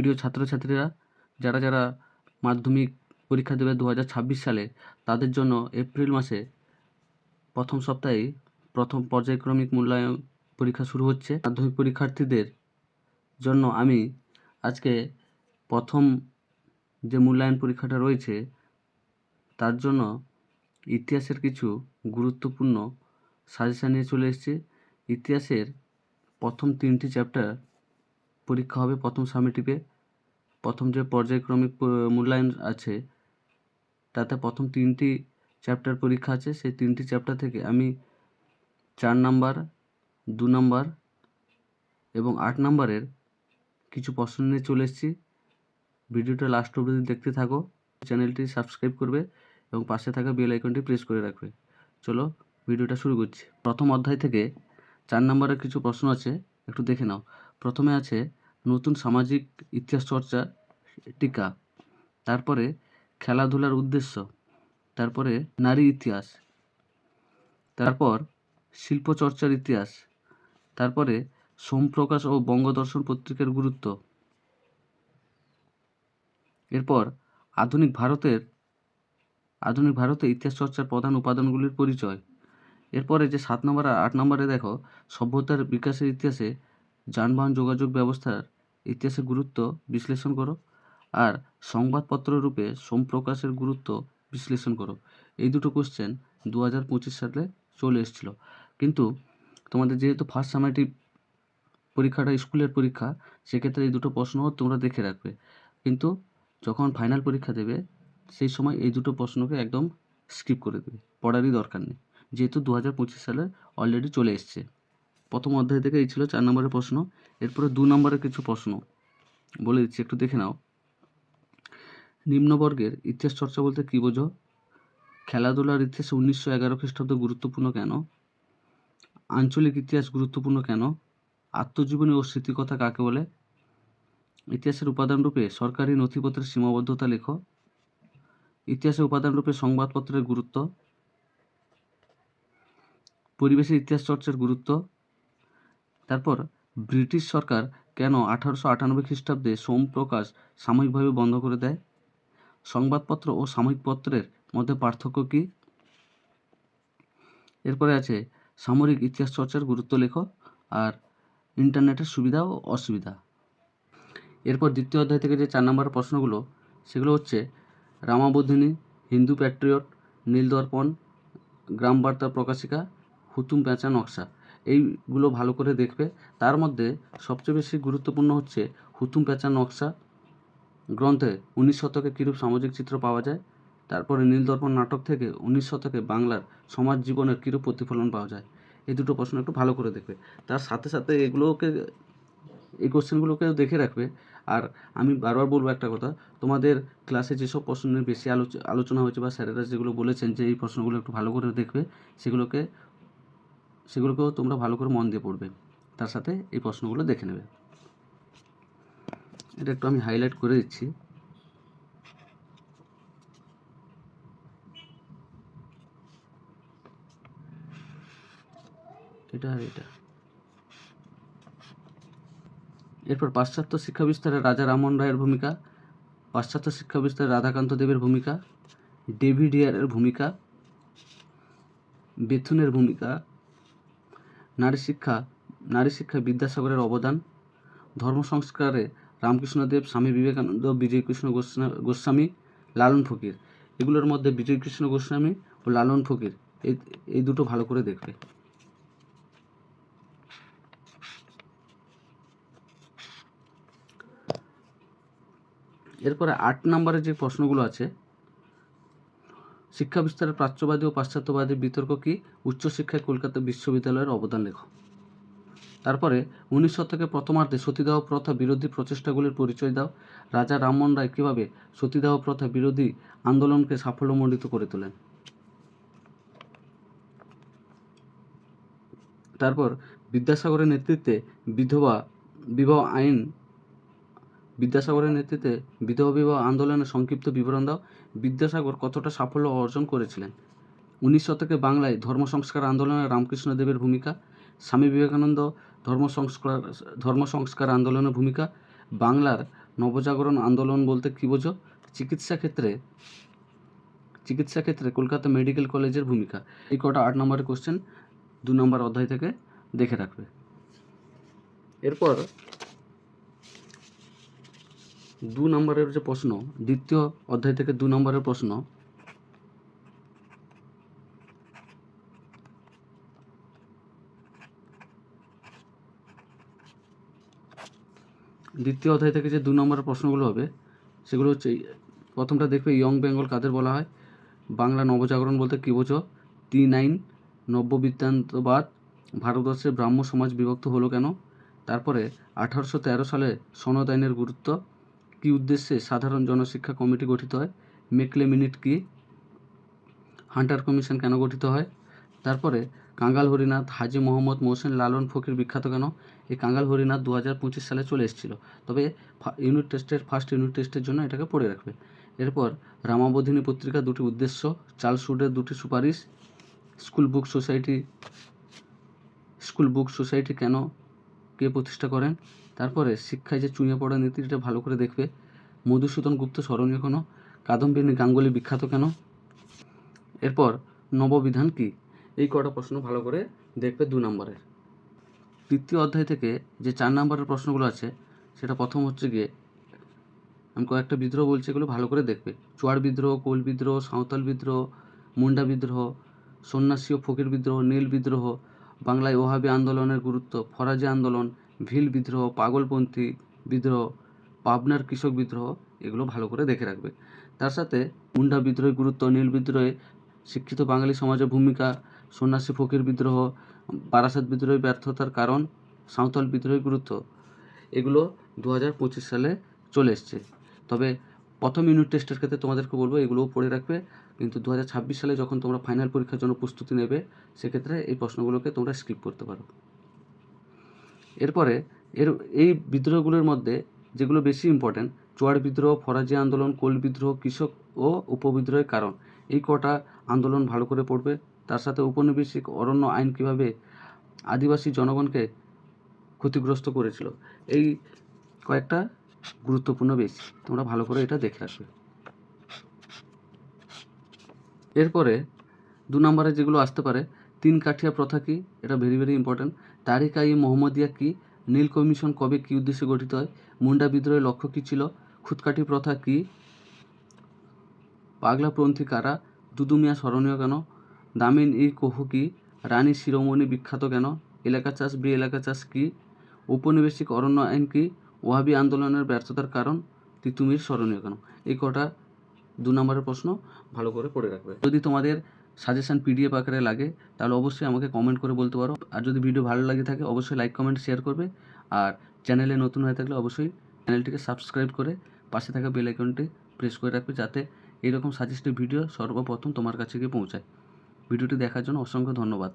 প্রিয় ছাত্রছাত্রীরা, যারা যারা মাধ্যমিক পরীক্ষা দেবে দু হাজার ছাব্বিশ সালে, তাদের জন্য এপ্রিল মাসে প্রথম সপ্তাহেই প্রথম পর্যায়ক্রমিক মূল্যায়ন পরীক্ষা শুরু হচ্ছে। মাধ্যমিক পরীক্ষার্থীদের জন্য আমি আজকে প্রথম যে মূল্যায়ন পরীক্ষাটা রয়েছে, তার জন্য ইতিহাসের কিছু গুরুত্বপূর্ণ সাজেশান নিয়ে চলে এসেছি। ইতিহাসের প্রথম তিনটি চ্যাপ্টার পরীক্ষা হবে প্রথম সামেটিভে প্রথম যে পর্যায়ক্রমিক মূল্যায়ন আছে, তাতে প্রথম তিনটি চ্যাপ্টার পরীক্ষা আছে। সেই তিনটি চ্যাপ্টার থেকে আমি চার নাম্বার, দু নাম্বার এবং আট নাম্বারের কিছু প্রশ্ন নিয়ে চলে এসেছি। ভিডিওটা লাস্ট অবধি দেখতে থাকো। চ্যানেলটি সাবস্ক্রাইব করবে এবং পাশে থাকা বেল আইকনটি প্রেস করে রাখবে। চলো ভিডিওটা শুরু করছি। প্রথম অধ্যায় থেকে চার নম্বরের কিছু প্রশ্ন আছে, একটু দেখে নাও। প্রথমে আছে নতুন সামাজিক ইতিহাস চর্চা টিকা, তারপরে খেলাধুলার উদ্দেশ্য, তারপরে নারী ইতিহাস, তারপর শিল্প চর্চার ইতিহাস, তারপরে সোমপ্রকাশ ও বঙ্গদর্শন পত্রিকার গুরুত্ব। এরপর আধুনিক ভারতের, আধুনিক ভারতে ইতিহাস চর্চার প্রধান উপাদানগুলির পরিচয়। এরপরে যে সাত নম্বর আর আট নম্বরে দেখো, সভ্যতার বিকাশের ইতিহাসে যানবাহন যোগাযোগ ব্যবস্থার ইতিহাসের গুরুত্ব বিশ্লেষণ করো আর সংবাদপত্র রূপে সোমপ্রকাশের গুরুত্ব বিশ্লেষণ করো। এই দুটো কোশ্চেন দু হাজার পঁচিশ সালে চলে এসেছিল। কিন্তু তোমাদের যেহেতু ফার্স্ট সামেটিভ পরীক্ষাটা স্কুলের পরীক্ষা, সেক্ষেত্রে এই দুটো প্রশ্ন তোমরা দেখে রাখবে। কিন্তু যখন ফাইনাল পরীক্ষা দেবে, সেই সময় এই দুটো প্রশ্নকে একদম স্কিপ করে দেবে। পড়ারই দরকার নেই। যেহেতু দু হাজার পঁচিশ সালে অলরেডি চলে এসছে। প্রথম অধ্যায় থেকে এই ছিল চার নম্বরের প্রশ্ন। এরপরে দু নম্বরের কিছু প্রশ্ন। বলে দিচ্ছি, একটু দেখে নাও। নিম্নবর্গের ইতিহাস চর্চা বলতে কী বোঝো? খেলাধুলার ইতিহাসে উনিশশো এগারো খ্রিস্টাব্দ গুরুত্বপূর্ণ কেন? আঞ্চলিক ইতিহাস গুরুত্বপূর্ণ কেন? আত্মজীবনী ও স্মৃতিকথা কাকে বলে? ইতিহাসের উপাদান রূপে সরকারি নথিপত্রের সীমাবদ্ধতা লেখো। ইতিহাসের উপাদান রূপে সংবাদপত্রের গুরুত্ব। পরিবেশের ইতিহাস চর্চার গুরুত্ব। তারপর ব্রিটিশ সরকার কেন আঠারোশো আটানব্বই খ্রিস্টাব্দে সোমপ্রকাশ সাময়িকভাবে বন্ধ করে দেয়? সংবাদপত্র ও সাময়িক পত্রের মধ্যে পার্থক্য কী? এরপরে আছে সামরিক ইতিহাস চর্চার গুরুত্ব লেখো আর ইন্টারনেটের সুবিধা ও অসুবিধা। এরপর দ্বিতীয় অধ্যায় থেকে যে চার নম্বরের প্রশ্নগুলো, সেগুলো হচ্ছে রামাবোধিনী হিন্দু প্যাট্রিয়ট, নীলদর্পণ গ্রাম বার্তা প্রকাশিকা, হুতুম প্যাঁচা নকশা। এইগুলো ভালো করে দেখবে। তার মধ্যে সবচেয়ে বেশি গুরুত্বপূর্ণ হচ্ছে হুতুম পেঁচা নকশা। গ্রন্থে উনিশ শতকে কীরূপ সামাজিক চিত্র পাওয়া যায়? তারপরে নীলদর্পণ নাটক থেকে উনিশ শতকে বাংলার সমাজ জীবনের কীরূপ প্রতিফলন পাওয়া যায়? এই দুটো প্রশ্ন একটু ভালো করে দেখবে। তার সাথে সাথে এগুলোকে, এই কোশ্চেনগুলোকেও দেখে রাখবে। আর আমি বারবার বলব একটা কথা, তোমাদের ক্লাসে যেসব প্রশ্ন নিয়ে বেশি আলোচ, আলোচনা হয়েছে বা স্যারেরা যেগুলো বলেছেন যে এই প্রশ্নগুলো একটু ভালো করে দেখবে, সেগুলোকে সেগুলোকেও তোমরা ভালো করে মন দিয়ে পড়বে। তার সাথে এই প্রশ্নগুলো দেখে নেবে। এটা একটু আমি হাইলাইট করে দিচ্ছি। এটা আর এটা। এরপর পাশ্চাত্য শিক্ষা বিস্তারে রাজা রামমোহন রায়ের ভূমিকা, পাশ্চাত্য শিক্ষা বিস্তারে রাধাকান্ত দেবের ভূমিকা ডেভিডিয়ারের ভূমিকা, বেথুনের ভূমিকা নারী শিক্ষা, নারী শিক্ষায় বিদ্যাসাগরের অবদান। ধর্ম সংস্কারে রামকৃষ্ণদেব, স্বামী বিবেকানন্দ, বিজয়কৃষ্ণ গোস্বা- গোস্বামী, লালন ফকির। এগুলোর মধ্যে বিজয়কৃষ্ণ গোস্বামী ও লালন ফকির। এই এই দুটো ভালো করে দেখবে। এরপরে আট নম্বরে যে প্রশ্নগুলো আছে শিক্ষা বিস্তারের প্রাচ্যবাদী ও পাশ্চাত্যবাদী বিতর্ক কি? উচ্চশিক্ষায় কলকাতা বিশ্ববিদ্যালয়ের অবদান লেখো। তারপরে উনিশ শতকে প্রথমার্ধে সতীদাহ প্রথা বিরোধী প্রচেষ্টাগুলির পরিচয় দাও। রাজা রামমোহন রায় কীভাবে সতীদাহ প্রথা বিরোধী আন্দোলনকে সাফল্যমণ্ডিত করে তোলেন? তারপর বিদ্যাসাগরের নেতৃত্বে বিধবা, বিবাহ আইন বিদ্যাসাগরের নেতৃত্বে বিধবা বিবাহ আন্দোলনের সংক্ষিপ্ত বিবরণ দাও। বিদ্যাসাগর কতটা সাফল্য অর্জন করেছিলেন? উনিশ শতকে বাংলায় ধর্ম সংস্কার আন্দোলনে রামকৃষ্ণদেবের ভূমিকা, স্বামী বিবেকানন্দ ধর্ম সংস্কার ধর্ম সংস্কার আন্দোলনের ভূমিকা, বাংলার নবজাগরণ আন্দোলন বলতে কী বোঝো? চিকিৎসা ক্ষেত্রে চিকিৎসা ক্ষেত্রে কলকাতা মেডিকেল কলেজের ভূমিকা। এই কটা আট নম্বরের কোশ্চেন দু নম্বর অধ্যায় থেকে দেখে রাখবে। এরপর দু নম্বরের যে প্রশ্ন, দ্বিতীয় অধ্যায় থেকে দু নম্বরের প্রশ্ন, দ্বিতীয় অধ্যায় থেকে যে দু নম্বরের প্রশ্নগুলো হবে, সেগুলো হচ্ছে, প্রথমটা দেখবে ইয়ং বেঙ্গল কাদের বলা হয়? বাংলা নবজাগরণ বলতে কী বোঝো? টি নাইন নব্য বৃত্তান্তবাদ ভারতবর্ষের ব্রাহ্ম সমাজ বিভক্ত হলো কেন? তারপরে আঠারোশো তেরো সালে সনদ আইনের গুরুত্ব কী উদ্দেশ্যে সাধারণ জনশিক্ষা কমিটি গঠিত হয়? মেকলে মিনিট কি? হান্টার কমিশন কেন গঠিত হয়? তারপরে, কাঙ্গাল হরিনাথ, হাজি মোহাম্মদ মোহসেন লালন ফকির বিখ্যাত কেন? এই কাঙ্গাল হরিনাথ দু হাজার পঁচিশ সালে চলে এসেছিল। তবে ইউনিট টেস্টের ফার্স্ট ইউনিট টেস্টের জন্য এটাকে পড়ে রাখবে। এরপর, রামাবোধিনী পত্রিকা দুটি উদ্দেশ্য চার্লস উডের দুটি সুপারিশ, school book society, school book society কেন কে প্রতিষ্ঠা করেন? তারপরে শিক্ষায় যে চুঁয়ে পড়া নীতিটা ভালো করে দেখবে। মধুসূদন গুপ্ত স্মরণীয় কেন? কাদম্বিনী গাঙ্গুলি বিখ্যাত কেন? এরপর নববিধান কি? এই কটা প্রশ্ন ভালো করে দেখবে দু নম্বরের। তৃতীয় অধ্যায় থেকে যে চার নম্বরের প্রশ্নগুলো আছে, সেটা প্রথম হচ্ছে গিয়ে আমি কয়েকটা বিদ্রোহ বলছি, এগুলো ভালো করে দেখবে। চুয়ার বিদ্রোহ, কোল বিদ্রোহ, সাঁওতাল বিদ্রোহ, মুন্ডা বিদ্রোহ, সন্ন্যাসী ও ফকির বিদ্রোহ, নীল বিদ্রোহ, বাংলায় ওহাবি আন্দোলনের গুরুত্ব, ফরাজি আন্দোলন ভিল বিদ্রোহ, পাগলপন্থী বিদ্রোহ, পাবনার কৃষক বিদ্রোহ, এগুলো ভালো করে দেখে রাখবে। তার সাথে মুন্ডা বিদ্রোহের গুরুত্ব, নীল বিদ্রোহে শিক্ষিত বাঙালি সমাজের ভূমিকা, সন্ন্যাসী ফকির বিদ্রোহ, বারাসাত বিদ্রোহের ব্যর্থতার কারণ, সাঁওতাল বিদ্রোহের গুরুত্ব, এগুলো দু হাজার পঁচিশ সালে চলে এসছে। তবে প্রথম ইউনিট টেস্টের ক্ষেত্রে তোমাদেরকে বলব, এগুলোও পড়ে রাখবে। কিন্তু দু হাজার ছাব্বিশ সালে যখন তোমরা ফাইনাল পরীক্ষার জন্য প্রস্তুতি নেবে, সেক্ষেত্রে এই প্রশ্নগুলোকে তোমরা স্কিপ করতে পারো। এরপরে এর, এই বিদ্রোহগুলোর মধ্যে যেগুলো বেশি ইম্পর্ট্যান্ট চুয়ার বিদ্রোহ, ফরাজি আন্দোলন, কোল বিদ্রোহ, কৃষক ও উপবিদ্রোহের কারণ, এই কটা আন্দোলন ভালো করে পড়বে। তার সাথে উপনিবেশিক অরণ্য আইন কীভাবে আদিবাসী জনগণকে ক্ষতিগ্রস্ত করেছিল, এই কয়েকটা গুরুত্বপূর্ণ বেশি তোমরা ভালো করে এটা দেখে আসবে। এরপরে দু নম্বরে যেগুলো আসতে পারে তিন কাঠিয়া প্রথা কি? এটা very very important Tariqa i Muhammadiya কি? নীল কমিশন কবে কী উদ্দেশ্যে গঠিত হয়? মুন্ডা বিদ্রোহের লক্ষ্য কী ছিল? খুদকাঠি প্রথা কি? পাগলাপন্থী কারা? দুদুমিয়া স্মরণীয় কেন? দামিন ই কোহু কি? রানী শিরোমণি বিখ্যাত কেন? এলাকা চাষ বি এলাকা চাষ কি? ঔপনিবেশিক অরণ্য আইন কি? ওয়াহাবি আন্দোলনের ব্যর্থতার কারণ? তিতুমির স্মরণীয় কেন? এই কটা দু নম্বরের প্রশ্ন ভালো করে পড়ে রাখবে। যদি তোমাদের সাজেশান পিডিএফ আকারে লাগে, তাহলে অবশ্যই আমাকে কমেন্ট করে বলতে পারো। আর যদি ভিডিও ভালো লাগে থাকে, অবশ্যই লাইক কমেন্ট শেয়ার করবে। আর চ্যানেলে নতুন হয়ে থাকলে অবশ্যই চ্যানেলটিকে সাবস্ক্রাইব করে পাশে থাকা বেল আইকনটি প্রেস করে রাখবে, যাতে এরকম সাজেস্টিভ ভিডিও সর্বপ্রথম তোমার কাছে গিয়ে পৌঁছায়। ভিডিওটি দেখার জন্য অসংখ্য ধন্যবাদ।